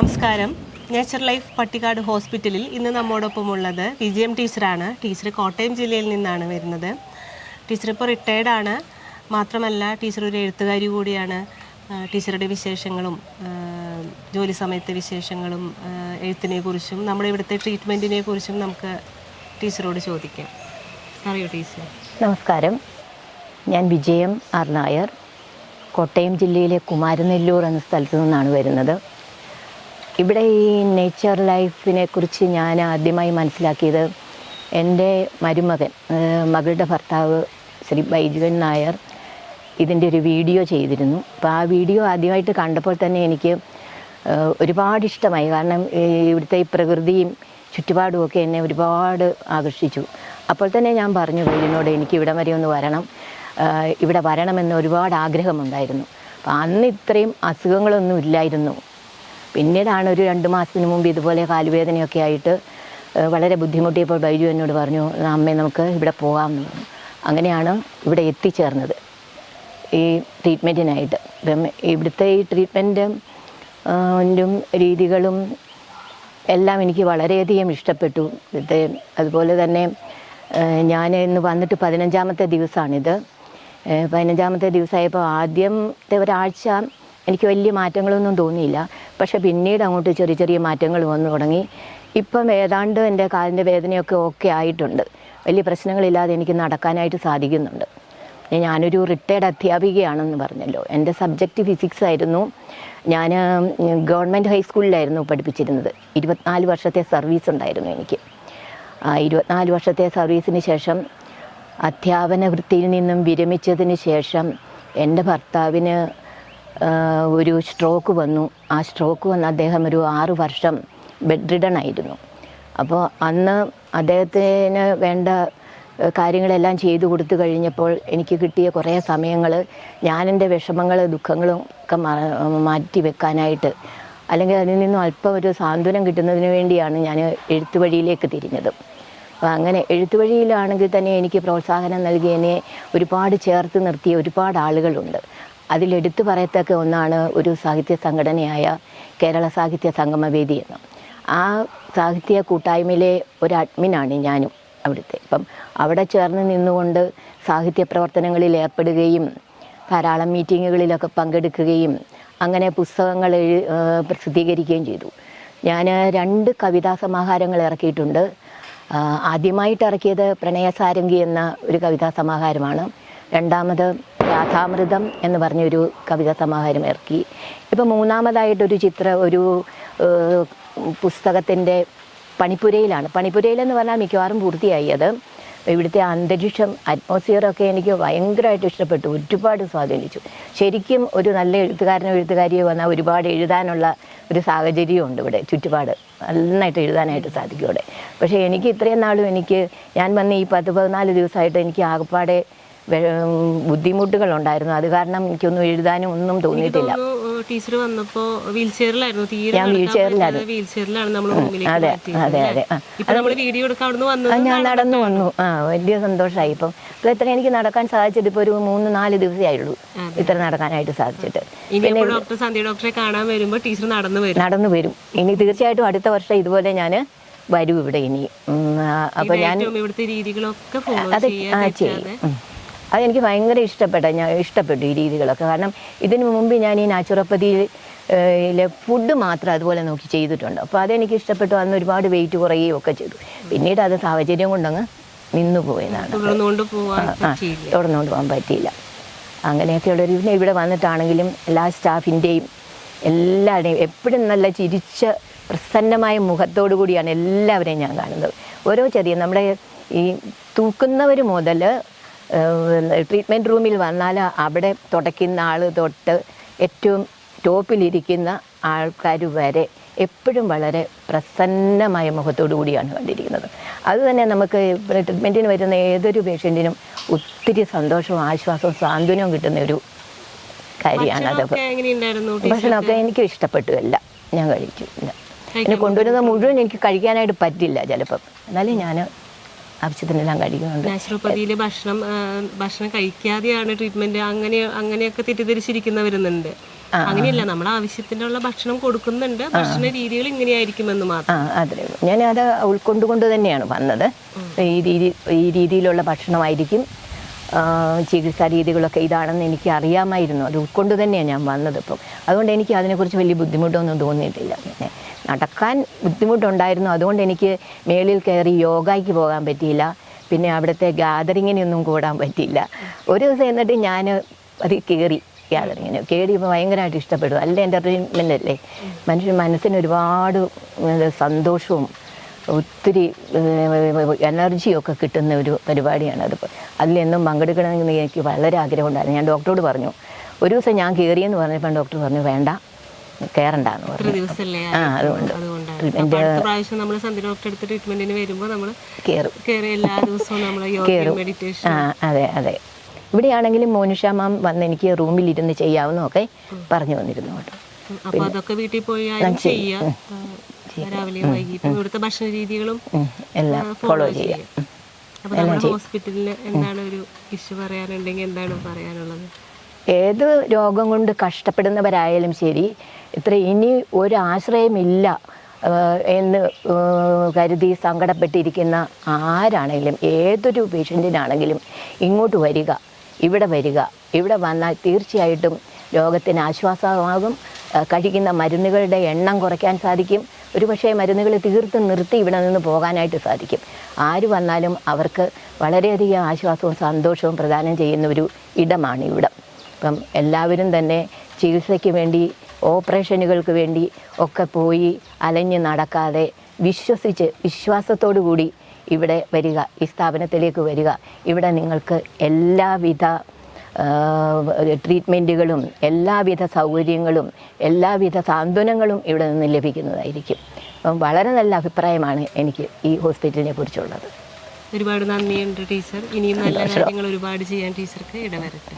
നമസ്കാരം. Nature life Pattikkad ഹോസ്പിറ്റലിൽ ഇന്ന് നമ്മോടൊപ്പം നമ്മോടൊപ്പമുള്ളത് വിജയം ടീച്ചറാണ്. ടീച്ചർ കോട്ടയം ജില്ലയിൽ നിന്നാണ് വരുന്നത്. ടീച്ചർ ഇപ്പോൾ റിട്ടയർഡാണ്. മാത്രമല്ല ടീച്ചർ ഒരു എഴുത്തുകാരി കൂടിയാണ്. ടീച്ചറുടെ വിശേഷങ്ങളും ജോലി സമയത്തെ വിശേഷങ്ങളും എഴുത്തിനെക്കുറിച്ചും എഴുത്തിനെ കുറിച്ചും നമ്മുടെ ഇവിടുത്തെ ട്രീറ്റ്മെന്റിനെ കുറിച്ചും നമുക്ക് ടീച്ചറോട് ചോദിക്കാം. അറിയോ ടീച്ചർ? നമസ്കാരം. ഞാൻ വിജയം ആർ നായർ. കോട്ടയം ജില്ലയിലെ കുമാരനെല്ലൂർ എന്ന സ്ഥലത്തു നിന്നാണ് വരുന്നത്. ഇവിടെ ഈ നേച്ചർ ലൈഫിനെ കുറിച്ച് ഞാൻ ആദ്യമായി മനസ്സിലാക്കിയത് എന്റെ മരുമകൻ മകളുടെ ഭർത്താവ് ശ്രീ ബൈജുവൻ നായർ ഇതിന്റെ ഒരു വീഡിയോ ചെയ്തിരുന്നു. അപ്പോൾ ആ വീഡിയോ ആദ്യമായിട്ട് കണ്ടപ്പോൾ തന്നെ എനിക്ക് ഒരുപാട് ഇഷ്ടമായി. കാരണം ഇവിടുത്തെ ഈ പ്രകൃതിയും ചുറ്റുപാടും ഒക്കെ എന്നെ ഒരുപാട് ആകർഷിച്ചു. അപ്പോൾ തന്നെ ഞാൻ പറഞ്ഞു വീടിനോട് എനിക്ക് ഇവിടം വരെ ഒന്ന് വരണം. ഇവിടെ വരണമെന്ന് ഒരുപാട് ആഗ്രഹമുണ്ടായിരുന്നു. അപ്പം അന്ന് ഇത്രയും അസുഖങ്ങളൊന്നും ഇല്ലായിരുന്നു. പിന്നീടാണ് ഒരു രണ്ട് മാസത്തിന് മുമ്പ് ഇതുപോലെ കാലുവേദനയൊക്കെ ആയിട്ട് വളരെ ബുദ്ധിമുട്ടിയപ്പോൾ ബൈജു എന്നോട് പറഞ്ഞു അമ്മേ നമുക്ക് ഇവിടെ പോകാമെന്ന് പറഞ്ഞു. അങ്ങനെയാണ് ഇവിടെ എത്തിച്ചേർന്നത് ഈ ട്രീറ്റ്മെന്റിനായിട്ട് ഇപ്പം ഇവിടുത്തെ ഈ ട്രീറ്റ്മെന്റും രീതികളും എല്ലാം എനിക്ക് വളരെയധികം ഇഷ്ടപ്പെട്ടു. ഇവിടുത്തെ അതുപോലെ തന്നെ ഞാൻ ഇന്ന് വന്നിട്ട് പതിനഞ്ചാമത്തെ ദിവസമാണിത്. പതിനഞ്ചാമത്തെ ദിവസമായപ്പോൾ ആദ്യത്തെ ഒരാഴ്ച എനിക്ക് വലിയ മാറ്റങ്ങളൊന്നും തോന്നിയില്ല. പക്ഷെ പിന്നീട് അങ്ങോട്ട് ചെറിയ ചെറിയ മാറ്റങ്ങൾ വന്നു തുടങ്ങി. ഇപ്പം ഏതാണ്ട് എന്റെ കാലിന്റെ വേദനയൊക്കെ ഓക്കെ ആയിട്ടുണ്ട്. വലിയ പ്രശ്നങ്ങളില്ലാതെ എനിക്ക് നടക്കാനായിട്ട് സാധിക്കുന്നുണ്ട്. ഞാനൊരു റിട്ടയർഡ് അധ്യാപികയാണെന്ന് പറഞ്ഞല്ലോ. എന്റെ സബ്ജക്റ്റ് ഫിസിക്സ് ആയിരുന്നു. ഞാൻ ഗവൺമെന്റ് ഹൈസ്കൂളിലായിരുന്നു പഠിപ്പിച്ചിരുന്നത്. ഇരുപത്തിനാല് വർഷത്തെ സർവീസ് ഉണ്ടായിരുന്നു എനിക്ക്. ഇരുപത്തിനാല് വർഷത്തെ സർവീസിന് ശേഷം അധ്യാപന വൃത്തിയിൽ നിന്നും വിരമിച്ചതിന് ശേഷം എന്റെ ഭർത്താവിന് ഒരു സ്ട്രോക്ക് വന്നു. ആ സ്ട്രോക്ക് വന്ന് അദ്ദേഹം ഒരു ആറു വർഷം ബെഡ് റിഡൺ ആയിരുന്നു. അപ്പോൾ അന്ന് അദ്ദേഹത്തിന് വേണ്ട കാര്യങ്ങളെല്ലാം ചെയ്തു കൊടുത്തു കഴിഞ്ഞപ്പോൾ എനിക്ക് കിട്ടിയ കുറേ സമയങ്ങൾ ഞാൻ എന്റെ വിഷമങ്ങൾ ദുഃഖങ്ങളും ഒക്കെ മാറ്റി വെക്കാനായിട്ട് അല്ലെങ്കിൽ അതിൽ നിന്നും അല്പം ഒരു സാന്ത്വനം കിട്ടുന്നതിന് വേണ്ടിയാണ് ഞാൻ എഴുത്തുവഴിയിലേക്ക് തിരിഞ്ഞത്. അപ്പോൾ അങ്ങനെ എഴുത്തുവഴിയിലാണെങ്കിൽ തന്നെ എനിക്ക് പ്രോത്സാഹനം നൽകി എന്നെ ഒരുപാട് ചേർത്ത് നിർത്തിയ ഒരുപാട് ആളുകളുണ്ട്. അതിലെടുത്തു പറയത്തക്ക ഒന്നാണ് ഒരു സാഹിത്യ സംഘടനയായ കേരള സാഹിത്യ സംഗമവേദി എന്ന്. ആ സാഹിത്യ കൂട്ടായ്മയിലെ ഒരു അഡ്മിനാണ് ഞാനും അവിടുത്തെ. അപ്പം അവിടെ ചേർന്ന് നിന്നുകൊണ്ട് സാഹിത്യ പ്രവർത്തനങ്ങളിൽ ഏർപ്പെടുകയും ധാരാളം മീറ്റിങ്ങുകളിലൊക്കെ പങ്കെടുക്കുകയും അങ്ങനെ പുസ്തകങ്ങൾ പ്രസിദ്ധീകരിക്കുകയും ചെയ്തു. ഞാൻ രണ്ട് കവിതാ സമാഹാരങ്ങൾ ഇറക്കിയിട്ടുണ്ട്. ആദ്യമായിട്ട് ഇറക്കിയത് പ്രണയസാരംഗി എന്ന ഒരു കവിതാ സമാഹാരമാണ്. രണ്ടാമത് രാധാമൃതം എന്ന് പറഞ്ഞൊരു കവിതാ സമാഹാരം ഇറക്കി. ഇപ്പം മൂന്നാമതായിട്ടൊരു ചിത്ര ഒരു പുസ്തകത്തിന്റെ പണിപ്പുരയിലാണ്. പണിപ്പുരയിലെന്ന് പറഞ്ഞാൽ മിക്കവാറും പൂർത്തിയായി. അത് ഇവിടുത്തെ അന്തരീക്ഷം അറ്റ്മോസ്ഫിയറൊക്കെ എനിക്ക് ഭയങ്കരമായിട്ട് ഇഷ്ടപ്പെട്ടു. ഒരുപാട് സ്വാധീനിച്ചു. ശരിക്കും ഒരു നല്ല എഴുത്തുകാരനോ എഴുത്തുകാരിയോ വന്നാൽ ഒരുപാട് എഴുതാനുള്ള ഒരു സാഹചര്യമുണ്ട് ഇവിടെ ചുറ്റുപാട്. നന്നായിട്ട് എഴുതാനായിട്ട് സാധിക്കും ഇവിടെ പക്ഷേ എനിക്ക് ഇത്രയും നാളും എനിക്ക് ഞാൻ വന്ന് ഈ പത്ത് പതിനാല് ദിവസമായിട്ട് എനിക്ക് ആകപ്പാടെ ബുദ്ധിമുട്ടുകളുണ്ടായിരുന്നു. അത് കാരണം എനിക്കൊന്നും എഴുതാനും ഒന്നും തോന്നിയിട്ടില്ല. ടീച്ചർ വന്നപ്പോൾ വീൽ ചെയറിലായിരുന്നു. തീരെ. വീൽ ചെയറിലാണ് നമ്മൾ അതെ അതെ അതെ. ആ ഇപ്പൊ നമ്മൾ വീഡിയോ എടുക്കാൻ അവിടുന്ന് ആ, വന്നത് ഞാൻ നടന്നു വന്നു. ആ വലിയ സന്തോഷമായി. ഇപ്പം ഇപ്പൊ ഇത്ര എനിക്ക് നടക്കാൻ സാധിച്ചത് ഇപ്പൊ ഒരു മൂന്ന് നാല് ദിവസമേ ആയുള്ളൂ. ഇത്ര നടക്കാനായിട്ട് സാധിച്ചിട്ട്. പിന്നെ ഡോക്ടർ സന്ധ്യ ഡോക്ടറെ കാണാൻ വരുമ്പോൾ ടീച്ചർ നടന്നു വരും. നടന്നു വരും. ഇനി തീർച്ചയായിട്ടും അടുത്ത വർഷം ഇതുപോലെ ഞാൻ വരും ഇവിടെ ഇനി. അപ്പൊ ഞാൻ ഇവിടുത്തെ രീതികളൊക്കെ ഫോളോ അത് അതെനിക്ക് ഭയങ്കര ഇഷ്ടപ്പെട്ട ഞാൻ ഇഷ്ടപ്പെട്ടു ഈ രീതികളൊക്കെ. കാരണം ഇതിനു മുമ്പ് ഞാൻ ഈ നാച്ചുറോപ്പതിയിലെ ഫുഡ് മാത്രം അതുപോലെ നോക്കി ചെയ്തിട്ടുണ്ട്. അപ്പോൾ അതെനിക്ക് ഇഷ്ടപ്പെട്ടു. അന്ന് ഒരുപാട് വെയിറ്റ് കുറയുകയും ഒക്കെ ചെയ്തു. പിന്നീട് അത് സാഹചര്യം കൊണ്ടങ്ങ് നിന്നു പോയതാണ്. തുടർന്നുകൊണ്ട് പോകാൻ പറ്റിയില്ല. അങ്ങനെയൊക്കെയുള്ള ഒരു പിന്നെ ഇവിടെ വന്നിട്ടാണെങ്കിലും എല്ലാ സ്റ്റാഫിന്റെയും എല്ലാവരുടെയും എപ്പോഴും നല്ല ചിരിച്ച പ്രസന്നമായ മുഖത്തോടു കൂടിയാണ് എല്ലാവരെയും ഞാൻ കാണുന്നത്. ഓരോ ചെറിയ നമ്മുടെ ഈ തൂക്കുന്നവർ മുതൽ ട്രീറ്റ്മെന്റ് റൂമിൽ വന്നാൽ അവിടെ തുടയ്ക്കുന്ന ആൾ തൊട്ട് ഏറ്റവും ടോപ്പിലിരിക്കുന്ന ആൾക്കാർ വരെ എപ്പോഴും വളരെ പ്രസന്നമായ മുഖത്തോടു കൂടിയാണ് കണ്ടിരിക്കുന്നത്. അതുതന്നെ നമുക്ക് ട്രീറ്റ്മെന്റിന് വരുന്ന ഏതൊരു പേഷ്യന്റിനും ഒത്തിരി സന്തോഷവും ആശ്വാസവും സാന്ത്വനവും കിട്ടുന്ന ഒരു കാര്യമാണ് അത് ഭക്ഷണമൊക്കെ എനിക്ക് ഇഷ്ടപ്പെട്ടു എല്ല ഞാൻ കഴിച്ചു എന്നെ കൊണ്ടുവരുന്നത് മുഴുവൻ എനിക്ക് കഴിക്കാനായിട്ട് പറ്റില്ല ചിലപ്പം. എന്നാലും ഞാൻ ആവശ്യത്തിനെല്ലാം കഴിക്കുന്നുണ്ട്. നാച്ചുറോപ്പതിയിലെ ഭക്ഷണം ഭക്ഷണം കഴിക്കാതെയാണ് ട്രീറ്റ്മെന്റ് അങ്ങനെ അങ്ങനെയൊക്കെ തെറ്റിദ്ധരിച്ചിരിക്കുന്ന വരുന്നുണ്ട് അങ്ങനെയല്ല നമ്മൾ ആവശ്യത്തിനുള്ള ഭക്ഷണം കൊടുക്കുന്നുണ്ട്. ഭക്ഷണ രീതികൾ ഇങ്ങനെയായിരിക്കുമെന്ന് മാത്രം. അതെ ഞാനത് ഉൾക്കൊണ്ടുകൊണ്ട് തന്നെയാണ് വന്നത്. ഈ രീതി ഈ രീതിയിലുള്ള ഭക്ഷണമായിരിക്കും. ചികിത്സാ രീതികളൊക്കെ ഇതാണെന്ന് എനിക്ക് അറിയാമായിരുന്നു അത് ഉൾക്കൊണ്ട് തന്നെയാണ് ഞാൻ വന്നത് ഇപ്പം. അതുകൊണ്ട് എനിക്ക് അതിനെക്കുറിച്ച് വലിയ ബുദ്ധിമുട്ടൊന്നും തോന്നിയിട്ടില്ല. പിന്നെ നടക്കാൻ ബുദ്ധിമുട്ടുണ്ടായിരുന്നു. അതുകൊണ്ട് എനിക്ക് മേളിൽ കയറി യോഗയ്ക്ക് പോകാൻ പറ്റിയില്ല. പിന്നെ അവിടുത്തെ ഗാദറിങ്ങിനൊന്നും കൂടാൻ പറ്റിയില്ല. ഒരു ദിവസം എന്നിട്ട് ഞാൻ അത് കയറി ഗ്യാതറിങ്ങിന് കയറിയപ്പോൾ ഭയങ്കരമായിട്ട് ഇഷ്ടപ്പെടും. അല്ല എന്റർടൈൻമെന്റ് അല്ലേ? മനുഷ്യൻ മനസ്സിന് ഒരുപാട് സന്തോഷവും ഒത്തിരി എനർജിയൊക്കെ കിട്ടുന്ന ഒരു പരിപാടിയാണ് അത്. അതിലെന്നും പങ്കെടുക്കണമെന്ന് എനിക്ക് വളരെ ആഗ്രഹമുണ്ടായിരുന്നു. ഞാൻ ഡോക്ടറോട് പറഞ്ഞു ഒരു ദിവസം ഞാൻ കയറിയെന്ന് പറഞ്ഞപ്പോൾ ഡോക്ടർ പറഞ്ഞു വേണ്ട കയറണ്ടെന്ന് എന്ന് പറഞ്ഞു. ആ അതുകൊണ്ട്. ആ അതെ അതെ. ഇവിടെയാണെങ്കിലും മോനുഷ മാം വന്ന് എനിക്ക് റൂമിലിരുന്ന് ചെയ്യാവുന്നൊക്കെ പറഞ്ഞു വന്നിരുന്നു കേട്ടോ. അതൊക്കെ വീട്ടിൽ പോയി ചെയ്യാം. രാവിലെയും വൈകിട്ടും ഇവിടുത്തെ ഭക്ഷണ രീതികളും എല്ലാം ഫോളോ ചെയ്യാം. നമ്മുടെ ഹോസ്പിറ്റലിന് എന്താണ് ഒരു ഇഷ്യൂ പറയാനുണ്ടെങ്കിൽ എന്താണ് പറയാനുള്ളത്? ഏത് രോഗം കൊണ്ട് കഷ്ടപ്പെടുന്നവരായാലും ശരി ഇത്ര ഇനി ഒരു ആശ്രയമില്ല എന്ന് കരുതി സങ്കടപ്പെട്ടിരിക്കുന്ന ആരാണെങ്കിലും ഏതൊരു പേഷ്യന്റിനാണെങ്കിലും ഇങ്ങോട്ട് വരിക ഇവിടെ വരിക ഇവിടെ വന്നാൽ തീർച്ചയായിട്ടും രോഗത്തിന് ആശ്വാസമാകും കഴിക്കുന്ന മരുന്നുകളുടെ എണ്ണം കുറയ്ക്കാൻ സാധിക്കും ഒരുപക്ഷെ മരുന്നുകൾ തീർത്ത് നിർത്തി ഇവിടെ നിന്ന് പോകാനായിട്ട് സാധിക്കും. ആര് വന്നാലും അവർക്ക് വളരെയധികം ആശ്വാസവും സന്തോഷവും പ്രദാനം ചെയ്യുന്ന ഒരു ഇടമാണ് ഇവിടം. അപ്പം എല്ലാവരും തന്നെ ചികിത്സയ്ക്ക് വേണ്ടി ഓപ്പറേഷനുകൾക്ക് വേണ്ടി ഒക്കെ പോയി അലഞ്ഞ് നടക്കാതെ വിശ്വസിച്ച് വിശ്വാസത്തോടു കൂടി ഇവിടെ വരിക ഈ സ്ഥാപനത്തിലേക്ക് വരിക. ഇവിടെ നിങ്ങൾക്ക് എല്ലാവിധ ട്രീറ്റ്മെന്റുകളും എല്ലാവിധ സൗകര്യങ്ങളും എല്ലാവിധ സാന്ത്വനങ്ങളും ഇവിടെ നിന്ന് ലഭിക്കുന്നതായിരിക്കും. അപ്പം വളരെ നല്ല അഭിപ്രായമാണ് എനിക്ക് ഈ ഹോസ്പിറ്റലിനെ കുറിച്ചുള്ളത്. ഒരുപാട് നന്ദിയുണ്ട് ടീച്ചർ. ഇനിയും നല്ല കാര്യങ്ങൾ ഒരുപാട് ചെയ്യാൻ ടീച്ചർക്ക് ഇടവരട്ടെ.